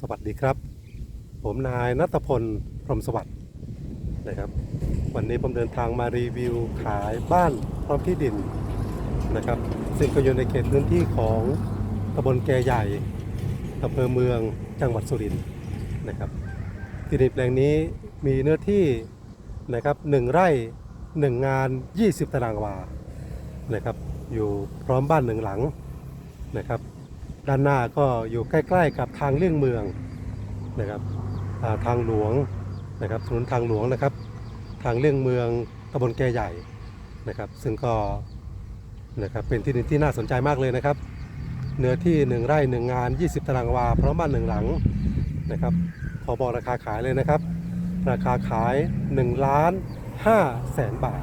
สวัสดีครับ ผมนายนัทพลพรหมสวัสดิ์นะครับ วันนี้ผมเดินทางมารีวิวขายบ้านพร้อมที่ดินนะครับ ซึ่งก็อยู่ในเขตพื้นที่ของตำบลแกใหญ่อำเภอเมืองจังหวัดสุรินทร์นะครับ ที่ดินแปลงนี้มีเนื้อที่นะครับหนึ่งไร่หนึ่งงาน 20 ตารางวานะครับ อยู่พร้อมบ้านหนึ่งหลังนะครับ ด้านหน้าก็อยู่ใกล้ ๆ กับทางเลี่ยงเมืองนะครับาทางหลวงนะครับถนนทางหลวงนะครับ ทางเลี่ยงเมืองตำบลแกใหญ่นะครับ ซึ่งก็นะครับเป็นที่ดินที่น่าสนใจมากเลยนะครับ เนื้อที่ 1 ไร่ 1 งาน 20 ตารางวา พร้อมบ้านหนึ่งหลังนะครับขอบอกราคาขายเลยนะครับ ราคาขาย1ล้าน5แสนบาท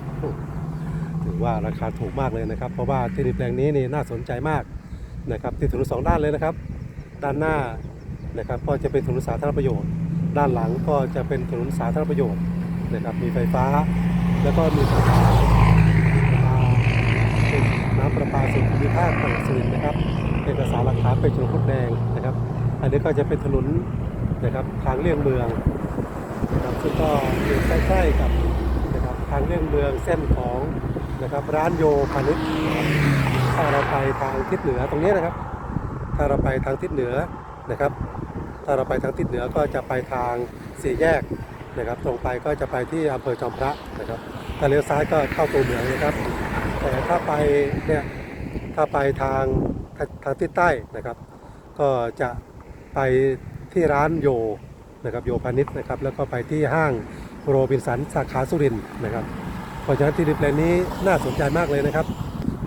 ถือว่าราคาถูกมากเลยนะครับ เพราะว่าที่ดินแปลงนี้นี่น่าสนใจมาก นะครับติดถนนสองด้านเลยนะครับ ด้านหน้านะครับก็จะเป็นถนนสาธารณประโยชน์ ด้านหลังก็จะเป็นถนนสาธารณประโยชน์นะครับมีไฟฟ้า แล้วก็มีประปาน้ำประปาส่วนภูมิภาคจังหวัดสุรินนะครับเอกสารหลักฐานเป็นชนพดแดงนะครับ อันนี้ก็จะเป็นถนนนะครับทางเลี่ยงเมืองนะครับซึ่งก็อยู่ใกล้ๆกับนะครับทางเลี่ยงเมืองเส้นของนะครับร้านโยพาณิชย์นะครับ ถ้าเราไปทางทิศเหนือตรงนี้นะครับ ถ้าเราไปทางทิศเหนือนะครับ ถ้าเราไปทางทิศเหนือก็จะไปทางสี่แยกนะครับ ตรงไปก็จะไปที่อำเภอจอมพระนะครับถ้าเลี้ยวซ้ายก็เข้าตัวเมืองนะครับ แต่ถ้าไปเนี่ยถ้าไปทางทางทิศใต้นะครับ ก็จะไปที่ร้านโยนะครับโยพาณิชย์นะครับ แล้วก็ไปที่ห้างโรบินสันสาขาสุรินนะครับเพราะฉะนั้นที่ดินแปลงนี้น่าสนใจมากเลยนะครับ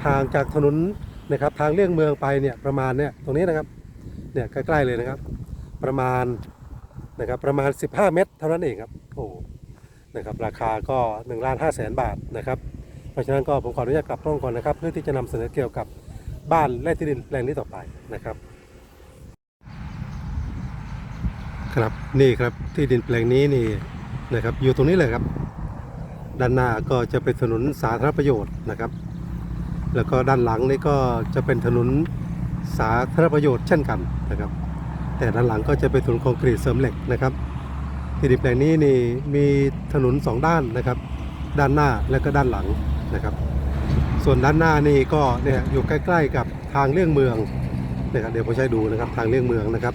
ห่างจากถนนนะครับทางเลี่ยงเมืองไปเนี่ยประมาณเนี่ยตรงนี้นะครับเนี่ยใกล้ๆเลยนะครับ ประมาณนะครับประมาณ 15 เมตร เท่านั้นเองครับโอ้นะครับราคาก็1ล้าน5แสนบาทนะครับเพราะฉะนั้นก็ผมขออนุญาตกลับกล้องก่อนนะครับ เพื่อที่จะนำเสนอเกี่ยวกับบ้านและที่ดินแปลงนี้ต่อไปนะครับ ครับนี่ครับที่ดินแปลงนี้นี่นะครับอยู่ตรงนี้เลยครับ ด้านหน้าก็จะเป็นถนนสาธารณประโยชน์นะครับ แล้วก็ด้านหลังนี่ก็จะเป็นถนนสาธารณประโยชน์เช่นกันนะครับ แต่ด้านหลังก็จะเป็นถนนคอนกรีตเสริมเหล็กนะครับ ที่ดินแปลงนี้นี่มีถนนสองด้านนะครับ ด้านหน้าและก็ด้านหลังนะครับ ส่วนด้านหน้านี่ก็เนี่ยอยู่ใกล้ ๆ กับทางเลี่ยงเมืองนะครับเดี๋ยวผมใช้ดูนะครับทางเลี่ยงเมืองนะครับ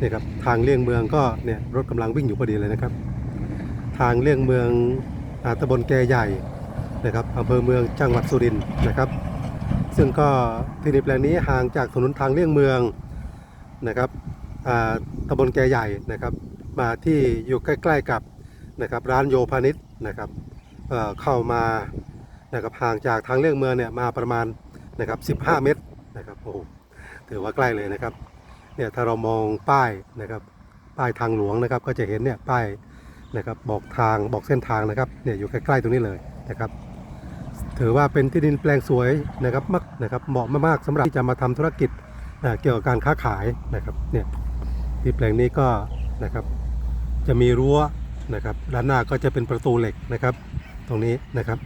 นี่ครับทางเลี่ยงเมืองก็เนี่ยรถกำลังวิ่งอยู่พอดีเลยนะครับ ทางเลี่ยงเมืองอาตำบลแกใหญ่ นะครับอำเภอเมืองจังหวัดสุรินทร์นะครับ ซึ่งก็ที่ดินแปลงนี้ห่างจากถนนทางเลี่ยงเมืองนะครับตำบลแกใหญ่นะครับ มาที่อยู่ใกล้ ๆกับนะครับร้านโยพาณิชย์นะครับเเข้ามานะครับห่างจากทางเลี่ยงเมืองเนี่ยมาประมาณนะครับ15 เมตรนะครับโอ้โหถือว่าใกล้เลยนะครับเนี่ยถ้าเรามองป้ายนะครับป้ายทางหลวงนะครับก็จะเห็นเนี่ยป้ายนะครับบอกทางบอกเส้นทางนะครับเนี่ยอยู่ใกล้ๆตรงนี้เลยนะครับ ถือว่าเป็นที่ดินแปลงสวยนะครับมากนะครับเหมาะมากๆสำหรับที่จะมาทำธุรกิจอ่าเกี่ยวกับการค้าขายนะครับเนี่ยที่แปลงนี้ก็นะครับจะมีรั้วนะครับด้านหน้าก็จะเป็นประตูเหล็กนะครับ ตรงนี้นะครับ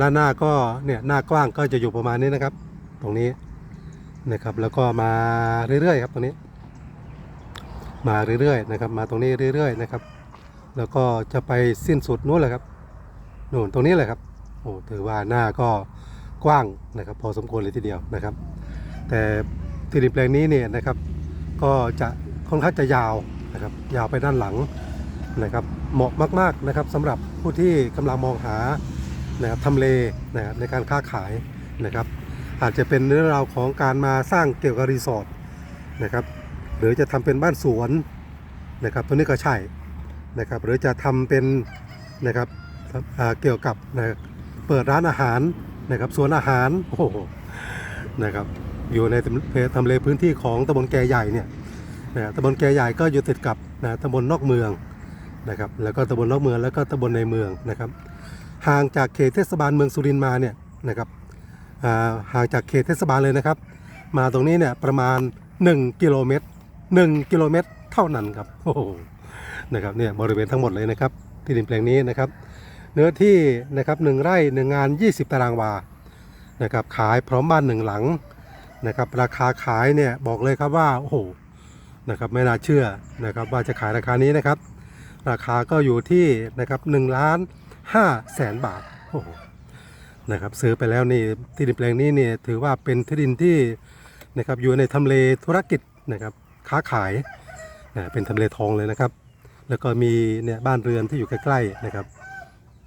ด้านหน้าก็เนี่ยหน้ากว้างก็จะอยู่ประมาณนี้นะครับ ตรงนี้นะครับแล้วก็มาเรื่อยๆครับตรงนี้ มาเรื่อยๆนะครับมาตรงนี้เรื่อยๆนะครับ แล้วก็จะไปสิ้นสุดนู้นแหละครับนู่นตรงนี้แหละครับ โอ้ถือว่าหน้าก็กว้างนะครับพอสมควรเลยทีเดียวนะครับ แต่ที่ดินแปลงนี้เนี่ยนะครับ ก็จะค่อนข้างจะยาวนะครับ ยาวไปด้านหลังนะครับ เหมาะมากๆนะครับสำหรับผู้ที่กำลังมองหานะครับทำเลนะครับในการค้าขายนะครับ อาจจะเป็นเรื่องราวของการมาสร้างเกี่ยวกับรีสอร์ทนะครับ หรือจะทำเป็นบ้านสวนนะครับตัวนี้ก็ใช่นะครับ หรือจะทำเป็นนะครับเกี่ยวกับนะครับ เปิดร้านอาหารนะครับสวนอาหารโอ้โหนะครับอยู่ในทำเลพื้นที่ของตำบลแกใหญ่เนี่ยนะตำบลแกใหญ่ก็อยู่ติดกับนะตำบลนอกเมืองนะครับแล้วก็ตำบลนอกเมืองแล้วก็ตำบลในเมืองนะครับห่างจากเขตเทศบาลเมืองสุรินทร์มาเนี่ยนะครับอ่าห่างจากเขตเทศบาลเลยนะครับ มาตรงนี้เนี่ยประมาณ 1 กิโลเมตร 1 กิโลเมตรเท่านั้นครับโอ้โหนะครับเนี่ยบริเวณทั้งหมดเลยนะครับที่ดินแปลงนี้นะครับ เนื้อที่นะครับหนึ่งไร่หนึ่งงาน 20 ตารางวานะครับขายพร้อมบ้านหนึ่งหลังนะครับราคาขายเนี่ยบอกเลยครับว่าโอ้โหนะครับไม่น่าเชื่อนะครับว่าจะขายราคานี้นะครับ ราคาก็อยู่ที่นะครับหนึ่งล้านห้าแสนบาทโอ้โหนะครับซื้อไปแล้วนี่ที่ดินแปลงนี้เนี่ยถือว่าเป็นที่ดินที่นะครับอยู่ในทำเลธุรกิจนะครับค้าขายนะเป็นทำเลทองเลยนะครับ แล้วก็มีเนี่ยบ้านเรือนที่อยู่ใกล้ๆนะครับ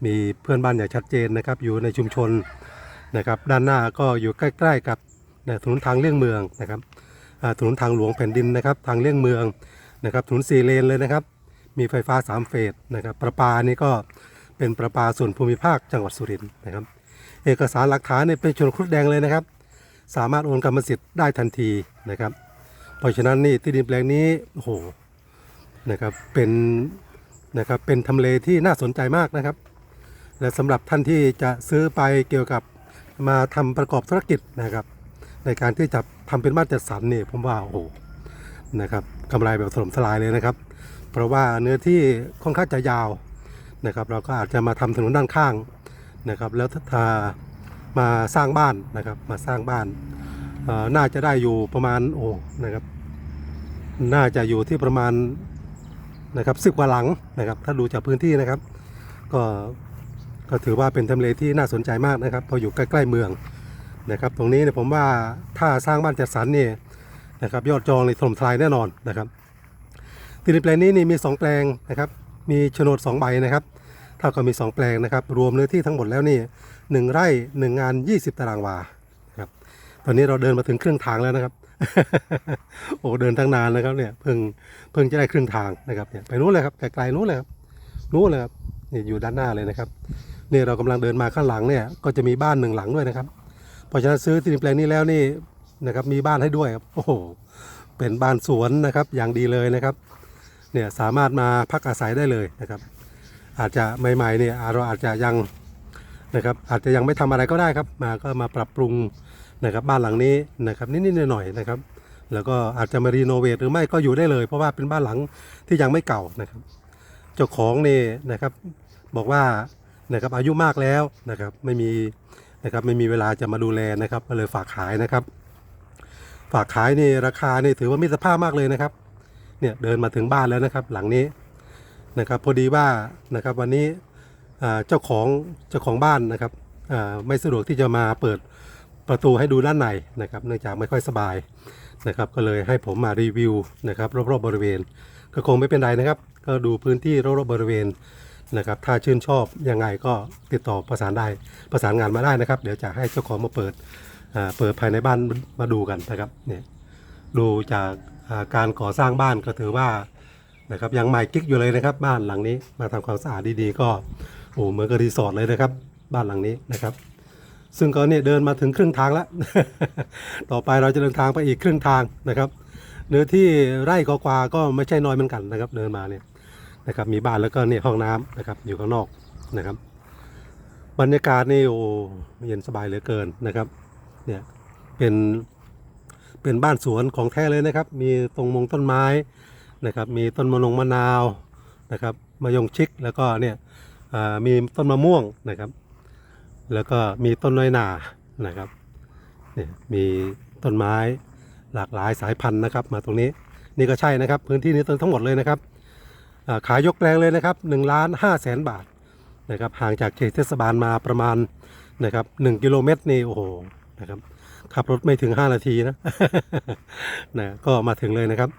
มีเพื่อนบ้านอย่างชัดเจนนะครับ อยู่ในชุมชนนะครับ ด้านหน้าก็อยู่ใกล้ๆกับถนนทางเลี่ยงเมืองนะครับถนนทางหลวงแผ่นดินนะครับ ทางเลี่ยงเมืองนะครับถนนสี่เลนเลยนะครับ มีไฟฟ้า 3 เฟสนะครับประปานี่ก็เป็นประปาส่วนภูมิภาคจังหวัดสุรินทร์นะครับ เอกสารหลักฐานเนี่ยเป็นชนครุฑแดงเลยนะครับ สามารถโอนกรรมสิทธิ์ได้ทันทีนะครับ เพราะฉะนั้นนี่ที่ดินแปลงนี้โอ้โหนะครับเป็นนะครับเป็นทำเลที่น่าสนใจมากนะครับ และสำหรับท่านที่จะซื้อไปเกี่ยวกับมาทำประกอบธุรกิจนะครับ ในการที่จะทำเป็นบ้านจัดสรรนี่ผมว่าโอ้โหนะครับกำไรแบบถล่มทลายเลยนะครับ เพราะว่าเนื้อที่ค่อนข้างจะยาวนะครับ เราก็อาจจะมาทำถนนด้านข้างนะครับ แล้วถ้ามาสร้างบ้านนะครับ มาสร้างบ้านน่าจะได้อยู่ประมาณโอ้นะครับ น่าจะอยู่ที่ประมาณนะครับสิบกว่าหลังนะครับ ถ้าดูจากพื้นที่นะครับ ก็ ก็ถือว่าเป็นทำเลที่น่าสนใจมากนะครับพออยู่ใกล้ๆเมืองนะครับ ตรงนี้เนี่ยผมว่าถ้าสร้างบ้านจัดสรรเนี่ยนะครับยอดจองในถล่มทลายแน่นอนนะครับที่ดินแปลงนี้นี่มี 2 แปลงนะครับ มีโฉนด2ใบนะครับเท่ากับมี 2 แปลงนะครับ รวมเนื้อที่ทั้งหมดแล้วนี่1ไร่1งาน 20 ตารางวาครับตอนนี้เราเดินมาถึงครึ่งทางแล้วนะครับโอ้เดินตั้งนานนะครับเนี่ยเพิ่งเพิ่งจะได้ครึ่งทางนะครับเนี่ยไปนู้นเลยครับไกลๆนู้นเลยครับนู้นเลยครับนี่อยู่ด้านหน้าเลยนะครับ นี่เรากำลังเดินมาข้างหลังเนี่ยก็จะมีบ้านหนึ่งหลังด้วยนะครับ เพราะฉะนั้นซื้อที่ดินแปลงนี้แล้วนี่นะครับมีบ้านให้ด้วยครับโอ้โหเป็นบ้านสวนนะครับอย่างดีเลยนะครับเนี่ยสามารถมาพักอาศัยได้เลยนะครับ อาจจะใหม่ๆเนี่ยเราอาจจะยังนะครับอาจจะยังไม่ทำอะไรก็ได้ครับ มาก็มาปรับปรุงนะครับบ้านหลังนี้นะครับนิดๆหน่อยๆนะครับ แล้วก็อาจจะมารีโนเวทหรือไม่ก็อยู่ได้เลย เพราะว่าเป็นบ้านหลังที่ยังไม่เก่านะครับ เจ้าของนี่นะครับบอกว่า นะครับอายุมากแล้วนะครับไม่มีนะครับไม่มีเวลาจะมาดูแลนะครับก็เลยฝากขายนะครับ ฝากขายนี่ราคานี่ถือว่ามีสภาพมากเลยนะครับเนี่ยเดินมาถึงบ้านแล้วนะครับ หลังนี้นะครับพอดีว่านะครับวันนี้เจ้าของเจ้าของบ้านนะครับไม่สะดวกที่จะมาเปิดประตูให้ดูด้านในนะครับ เนื่องจากไม่ค่อยสบายนะครับ ก็เลยให้ผมมารีวิวนะครับรอบๆบริเวณ ก็คงไม่เป็นไรนะครับ ก็ดูพื้นที่รอบๆบริเวณ นะครับ ถ้าชื่นชอบยังไงก็ติดต่อประสานได้ประสานงานมาได้นะครับ เดี๋ยวจะให้เจ้าของมาเปิดเปิดภายในบ้านมาดูกันนะครับเนี่ยดูจากการก่อสร้างบ้านก็ถือว่านะครับยังใหม่กิ๊กอยู่เลยนะครับ บ้านหลังนี้มาทำความสะอาดดีๆ ก็โอ้เหมือนกับรีสอร์ทเลยนะครับ บ้านหลังนี้นะครับ ซึ่งก็เนี่ยเดินมาถึงครึ่งทางแล้ว ต่อไปเราจะเดินทางไปอีกครึ่งทางนะครับ เนื้อที่ไร่กว่าก็ไม่ใช่น้อยเหมือนกันนะครับ เดินมาเนี่ย นะครับ มีบ้านแล้วก็เนี่ยห้องน้ำนะครับ อยู่ข้างนอกนะครับ บรรยากาศนี่โอ้เย็นสบายเหลือเกินนะครับ เนี่ยเป็นเป็นบ้านสวนของแท้เลยนะครับ มีตรงมงต้นไม้นะครับ มีต้นมะนงมะนาวนะครับมะยงชิกแล้วก็เนี่ยอ่ามีต้นมะม่วงนะครับ แล้วก็มีต้นน้อยหนานะครับเนี่ยมีต้นไม้หลากหลายสายพันธุ์นะครับ มาตรงนี้นี่ก็ใช่นะครับ พื้นที่นี้ทั้งหมดเลยนะครับ ขายยกแปลงเลยนะครับ1ล้าน5แสนบาทนะครับห่างจากเขตเทศบาลมาประมาณนะครับ1กิโลเมตรนี่โอ้โหนะครับขับรถไม่ถึง 5 นาทีนะนะก็มาถึงเลยนะครับ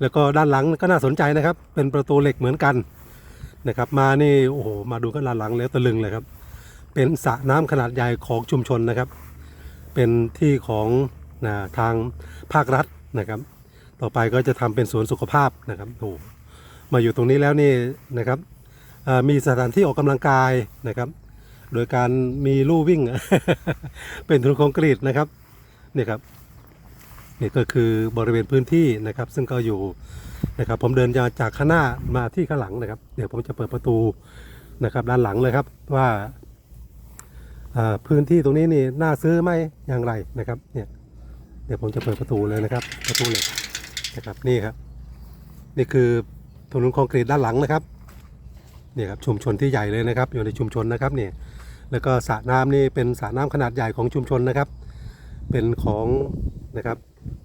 แล้วก็ด้านหลังก็น่าสนใจนะครับ เป็นประตูเหล็กเหมือนกันนะครับ มานี่โอ้โหมาดูกันด้านหลังแล้วตะลึงเลยครับ เป็นสระน้ำขนาดใหญ่ของชุมชนนะครับ เป็นที่ของนะทางภาครัฐนะครับ ต่อไปก็จะทำเป็นสวนสุขภาพนะครับโอ้ มาอยู่ตรงนี้แล้วนี่นะครับมีสถานที่ออกกำลังกายนะครับ โดยการมีลู่วิ่ง เป็นถนนคอนกรีตนะครับนี่ครับนี่ก็คือบริเวณพื้นที่นะครับ ซึ่งก็อยู่นะครับ ผมเดินจากจากข้างหน้ามาที่ข้างหลังนะครับ เดี๋ยวผมจะเปิดประตูนะครับ ด้านหลังเลยครับว่าอ่าพื้นที่ตรงนี้นี่น่าซื้อไหมอย่างไรนะครับเนี่ยเดี๋ยวผมจะเปิดประตูเลยนะครับ ประตูเหล็กนะครับนี่ครับ นี่คือ ถนนคอนกรีตด้านหลังนะครับเนี่ยครับชุมชนที่ใหญ่เลยนะครับ อยู่ในชุมชนนะครับเนี่ยแล้วก็สระน้ำนี่เป็นสระน้ำขนาดใหญ่ของชุมชนนะครับ เป็นของนะครับ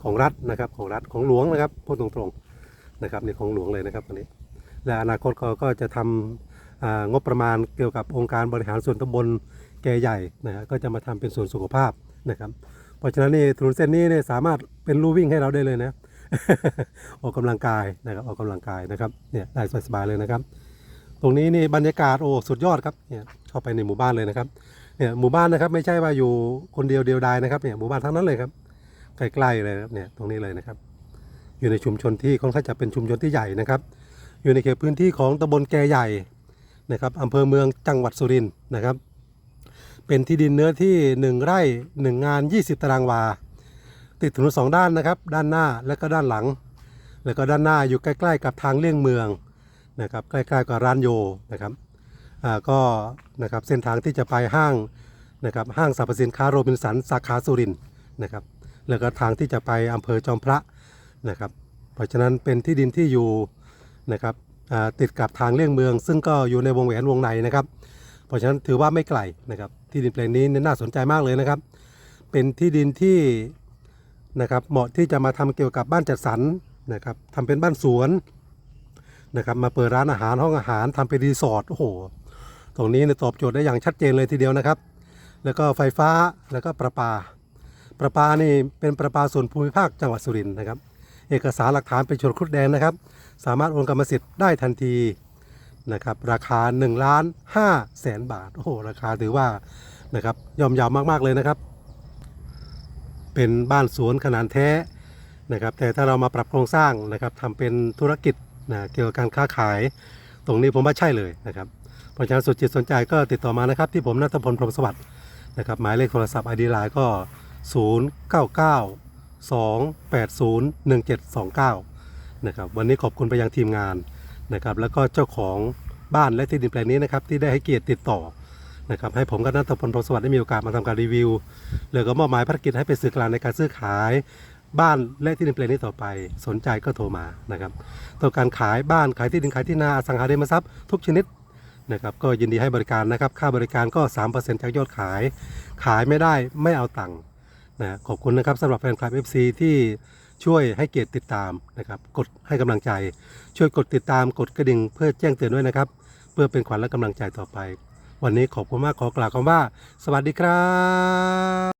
ของรัฐนะครับของรัฐของหลวงนะครับพูดตรงๆนะครับนี่ของหลวงเลยนะครับอันนี้ และอนาคตก็ก็จะทำอ่างบประมาณเกี่ยวกับองค์การบริหารส่วนตำบลแก่ใหญ่นะฮะก็จะมาทำเป็นส่วนสุขภาพนะครับ เพราะฉะนั้นนี่ถนนเส้นนี้เนี่ยสามารถเป็นลู่วิ่งให้เราได้เลยนะ ออกกำลังกายนะครับออกกำลังกายนะครับเนี่ยได้สบายๆเลยนะครับ ตรงนี้นี่บรรยากาศโอ้สุดยอดครับเนี่ยเข้าไปในหมู่บ้านเลยนะครับเนี่ยหมู่บ้านนะครับไม่ใช่ว่าอยู่คนเดียวเดียวดายนะครับเนี่ยหมู่บ้านทั้งนั้นเลยครับใกล้ๆเลยครับเนี่ยตรงนี้เลยนะครับ อยู่ในชุมชนที่ค่อนข้างจะเป็นชุมชนที่ใหญ่นะครับ อยู่ในเขตพื้นที่ของตำบลแกใหญ่นะครับอำเภอเมืองจังหวัดสุรินทร์นะครับ เป็นที่ดินเนื้อที่ 1 ไร่ 1 งาน 20 ตารางวา ติดถนนสองด้านนะครับ ด้านหน้าและก็ด้านหลัง แล้วก็ด้านหน้าอยู่ใกล้ ๆ กับทางเลี่ยงเมืองนะครับใกล้ๆกับร้านโยนะครับอ่าก็นะครับเส้นทางที่จะไปห้างนะครับห้างสรรพสินค้าโรบินสันสาขาสุรินนะครับแล้วก็ทางที่จะไปอำเภอจอมพระนะครับเพราะฉะนั้นเป็นที่ดินที่อยู่นะครับติดกับทางเลี่ยงเมือง ซึ่งก็อยู่ในวงแหวนวงในนะครับ เพราะฉะนั้นถือว่าไม่ไกลนะครับที่ดินแปลงนี้น่าสนใจมากเลยนะครับ เป็นที่ดินที่ นะครับ เหมาะที่จะมาทำเกี่ยวกับบ้านจัดสรรนะครับทำเป็นบ้านสวนนะครับ มาเปิดร้านอาหารห้องอาหารทำเป็นรีสอร์ทโอ้โห ตรงนี้เนี่ยตอบโจทย์ได้อย่างชัดเจนเลยทีเดียวนะครับ แล้วก็ไฟฟ้าแล้วก็ประปา ประปานี่เป็นประปาส่วนภูมิภาคจังหวัดสุรินทร์นะครับ เอกสารหลักฐานเป็นชนครุฑแดงนะครับ สามารถโอนกรรมสิทธิ์ได้ทันทีนะครับราคา1ล้าน5แสนบาทโอ้โหราคาถือว่านะครับย่อมยาวมากๆเลยนะครับ เป็นบ้านสวนขนาดแท้นะครับ แต่ถ้าเรามาปรับโครงสร้างนะครับทำเป็นธุรกิจนะเกี่ยวกับการค้าขาย ตรงนี้ผมว่าใช่เลยนะครับเพราะฉะนั้นสนจิตสนใจก็ติดต่อมานะครับ ที่ผมนัทพลพรหมสวัสดิ์นะครับหมายเลขโทรศัพท์ไอดีไลน์ก็ 0 9 9 2 8 0 1 7 2 9นะครับวันนี้ขอบคุณไปยังทีมงานนะครับแล้วก็เจ้าของบ้านและที่ดินแปลงนี้นะครับที่ได้ให้เกียรติติดต่อ นะครับให้ผมกับนัทพลพรหมสวัสดิ์ได้มีโอกาสมาทำการรีวิวแล้วก็มอบหมายภารกิจให้เป็นสื่อกลางในการซื้อขายบ้านและที่ดินแปลงนี้ต่อไป สนใจก็โทรมานะครับต้องการขายบ้านขายที่ดินขายที่นาอสังหาริมทรัพย์ทุกชนิดนะครับก็ยินดีให้บริการนะครับ ค่าบริการก็ 3%จากยอดขาย ขายไม่ได้ไม่เอาตังค์นะขอบคุณนะครับสำหรับแฟนคลับ FC ที่ช่วยให้เกียรติติดตามนะครับกดให้กำลังใจ ช่วยกดติดตามกดกระดิ่งเพื่อแจ้งเตือนด้วยนะครับ เพื่อเป็นขวัญและกำลังใจต่อไป วันนี้ขอบคุณมากขอกล่าวคำว่า สวัสดีครับ